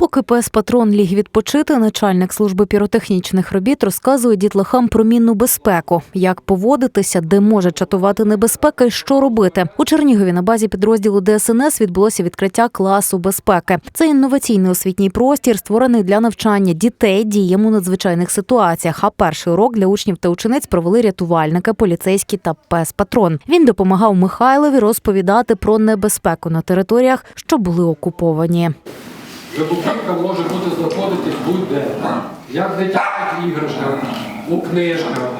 Поки пес патрон ліг відпочити, начальник служби піротехнічних робіт розказує дітлахам про мінну безпеку, як поводитися, де може чатувати небезпека і що робити. У Чернігові на базі підрозділу ДСНС відбулося відкриття класу безпеки. Це інноваційний освітній простір, створений для навчання дітей діям у надзвичайних ситуаціях. А перший урок для учнів та учениць провели рятувальники, поліцейські та пес патрон. Він допомагав Михайлові розповідати про небезпеку на територіях, що були окуповані. Вибухівка може бути знаходитись будь-де. Як в дитячих іграшках, у книжках,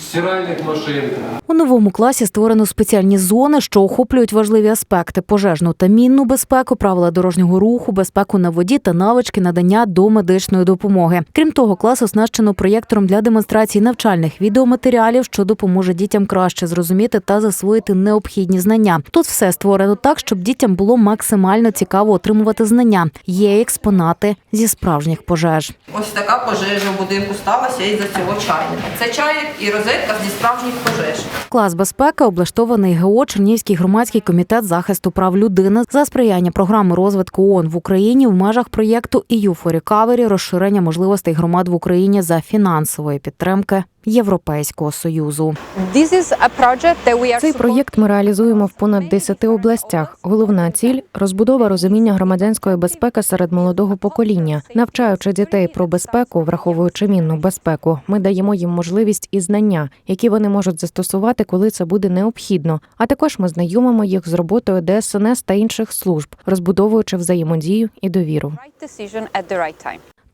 стиральних машинках. У новому класі створено спеціальні зони, що охоплюють важливі аспекти: пожежну та мінну безпеку, правила дорожнього руху, безпеку на воді та навички надання до медичної допомоги. Крім того, клас оснащено проєктором для демонстрації навчальних відеоматеріалів, що допоможе дітям краще зрозуміти та засвоїти необхідні знання. Тут все створено так, щоб дітям було максимально цікаво отримувати знання. Є експонати зі справжніх пожеж. Ось така пожежа в будинку сталася із-за цього чайника. Це чайник і розетка зі справжніх пожеж. Клас безпеки облаштований ГО Чернівський громадський комітет захисту прав людини за сприяння програми розвитку ООН в Україні в межах проєкту EU for Recovery розширення можливостей громад в Україні за фінансової підтримки Європейського союзу. Цей проєкт ми реалізуємо в понад 10 областях. Головна ціль розбудова розуміння громадянської безпеки серед молодого покоління, навчаючи дітей про безпеку, враховуючи мінну безпеку. Ми даємо їм можливість і знання, які вони можуть застосувати, коли це буде необхідно. А також ми знайомимо їх з роботою ДСНС та інших служб, розбудовуючи взаємодію і довіру.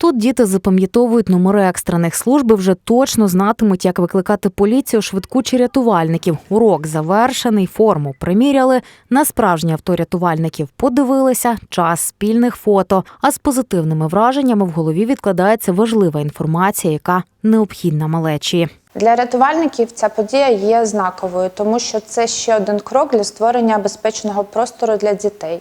Тут діти запам'ятовують номери екстрених служб і вже точно знатимуть, як викликати поліцію, швидку чи рятувальників. Урок завершений, форму приміряли. На справжні авто рятувальників подивилися. Час спільних фото. А з позитивними враженнями в голові відкладається важлива інформація, яка необхідна малечі. Для рятувальників ця подія є знаковою, тому що це ще один крок для створення безпечного простору для дітей.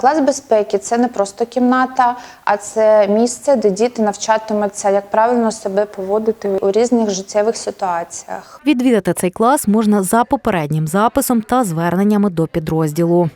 Клас безпеки це не просто кімната, а це місце, де діти навчатимуться, як правильно себе поводити у різних життєвих ситуаціях. Відвідати цей клас можна за попереднім записом та зверненнями до підрозділу.